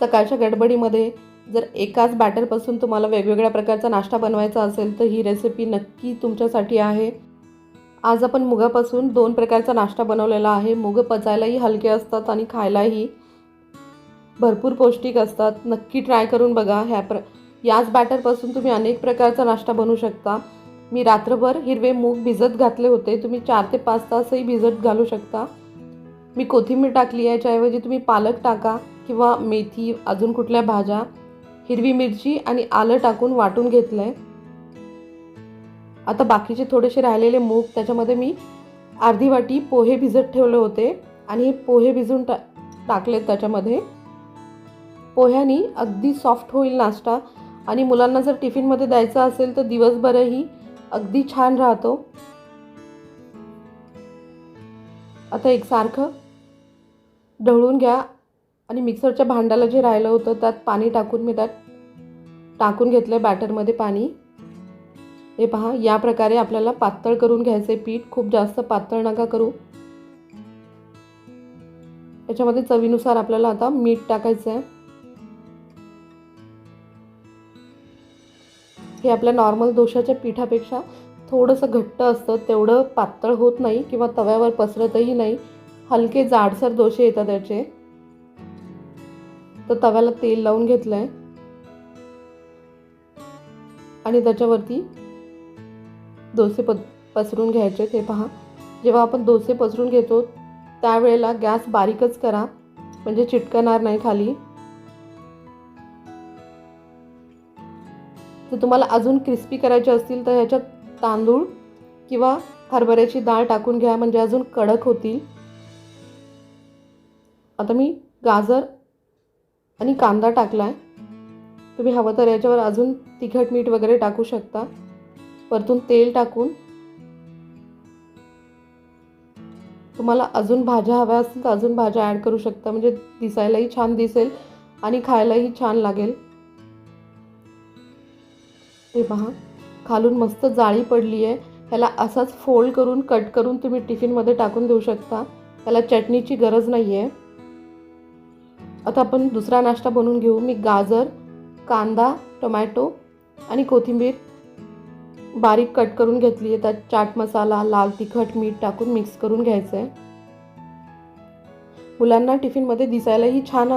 सकाळच्या गडबडीमध्ये जर एकाच बॅटरपासून तुम्हाला वेगवेगळ्या प्रकारचा नाश्ता बनवायचा असेल तर ही रेसिपी नक्की तुमच्यासाठी आहे. आज आपण मुगापासून दोन प्रकारचा नाश्ता बनवलेला आहे. मुग पचायलाही हलके असतात आणि खायलाही भरपूर पौष्टिक असतात. नक्की ट्राय करून बघा. ह्या प्र याच बॅटरपासून तुम्ही अनेक प्रकारचा नाश्ता बनवू शकता. मी रात्रभर हिरवे मूग भिजत घातले होते. तुम्ही चार ते पाच तासही भिजत घालू शकता. मी कोथिंबीर टाकली आहे. याच्याऐवजी तुम्ही पालक टाका. किंवा मेथी अजून कुठल्या भाज्या हिरवी मिरची आणि आलं टाकून वाटून घेतलं आहे आता बाकीचे थोडेसे राहिलेले मूग त्याच्यामध्ये मी अर्धी वाटी पोहे भिजत ठेवले होते आणि हे पोहे भिजून टा टाकलेत त्याच्यामध्ये. पोह्यानी अगदी सॉफ्ट होईल नाश्ता आणि मुलांना जर टिफिनमध्ये द्यायचा असेल तर दिवसभरही अगदी छान राहतो. आता एकसारखं ढवळून घ्या. आणि मिक्सरच्या भांड्याला जे राहिलं होतं त्यात पाणी टाकून मी त्यात टाकून घेतलं आहे बॅटरमध्ये पाणी. हे पहा या प्रकारे आपल्याला पातळ करून घ्यायचे पीठ. खूप जास्त पातळ नका करू. याच्यामध्ये चवीनुसार आपल्याला आता मीठ टाकायचं आहे हे आपल्या नॉर्मल दोशाच्या पिठापेक्षा थोडंसं घट्ट असतं. तेवढं पातळ होत नाही किंवा तव्यावर पसरतही नाही. हलके जाडसर दोशे येतात त्याचे तर तव्याला तेल लावून घेतलं आहे आणि त्याच्यावरती डोसे प पसरून घ्यायचे ते पहा. जेव्हा आपण डोसे पसरून घेतो त्यावेळेला गॅस बारीकच करा. म्हणजे चिटकणार नाही खाली. तर तुम्हाला अजून क्रिस्पी करायचे असतील तर ह्याच्यात तांदूळ किंवा हरभऱ्याची डाळ टाकून घ्या. म्हणजे अजून कडक होतील. आता मी गाजर आणि कांदा टाकला आहे तुम्ही हवं तर याच्यावर अजून तिखट मीठ वगैरे टाकू शकता. वरतून तेल टाकून. तुम्हाला अजून भाज्या हव्या असतील तर अजून भाज्या ॲड करू शकता. म्हणजे दिसायलाही छान दिसेल आणि खायलाही छान लागेल. हे पहा खालून मस्त जाळी पडली आहे. ह्याला असाच फोल्ड करून कट करून तुम्ही टिफिनमध्ये टाकून देऊ शकता. त्याला चटणीची गरज नाही आहे आता आपण दुसरा नाश्ता बनवून घेऊ. मी गाजर कांदा टोमॅटो आणि कोथिंबीर बारीक कट करून घेतली आहे. त्यात चाट मसाला लाल तिखट मीठ टाकून मिक्स करून घ्यायचं आहे मुलांना टिफिनमध्ये दिसायलाही छान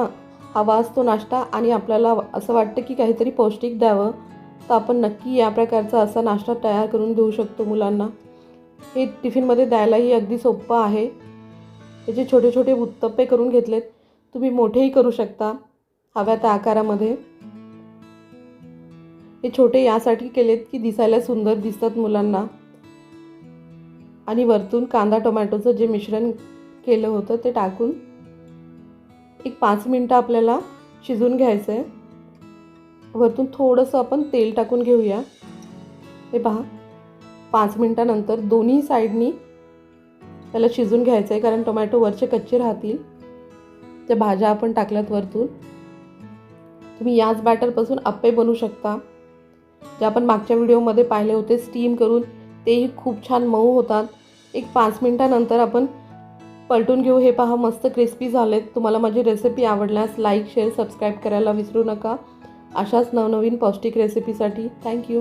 हवा असतो नाश्ता आणि आपल्याला असं वाटतं की काहीतरी पौष्टिक द्यावं. तर आपण नक्की या प्रकारचा असा नाश्ता तयार करून देऊ शकतो मुलांना. हे टिफिनमध्ये द्यायलाही अगदी सोपं आहे. त्याचे छोटे छोटे उत्तप्पे करून घेतलेत तुम्ही मोठेही करू शकता हव्या त्या आकारामध्ये. हे छोटे यासाठी केलेत की दिसायला सुंदर दिसतात मुलांना. आणि वरतून कांदा टोमॅटोचं जे मिश्रण केलं होतं ते टाकून एक पाच मिनटं आपल्याला शिजून घ्यायचं आहे वरतून थोडंसं आपण तेल टाकून घेऊया. हे पहा पाच मिनटानंतर दोन्ही साईडनी त्याला शिजून घ्यायचं आहे कारण टोमॅटो वरचे कच्चे राहतील. त्या भाज्या आपण टाकल्यात वरतून. तुम्ही याच बॅटरपासून अप्पे बनवू शकता. जे आपण मागच्या व्हिडिओमध्ये पाहिले होते स्टीम करून तेही खूप छान मऊ होतात. एक पाच मिनटानंतर आपण पलटून घेऊ. हे पहा मस्त क्रिस्पी झालेत. तुम्हाला माझी रेसिपी आवडल्यास लाईक शेअर सबस्क्राईब करायला विसरू नका. अशाच नवनवीन पौष्टिक रेसिपीसाठी थँक्यू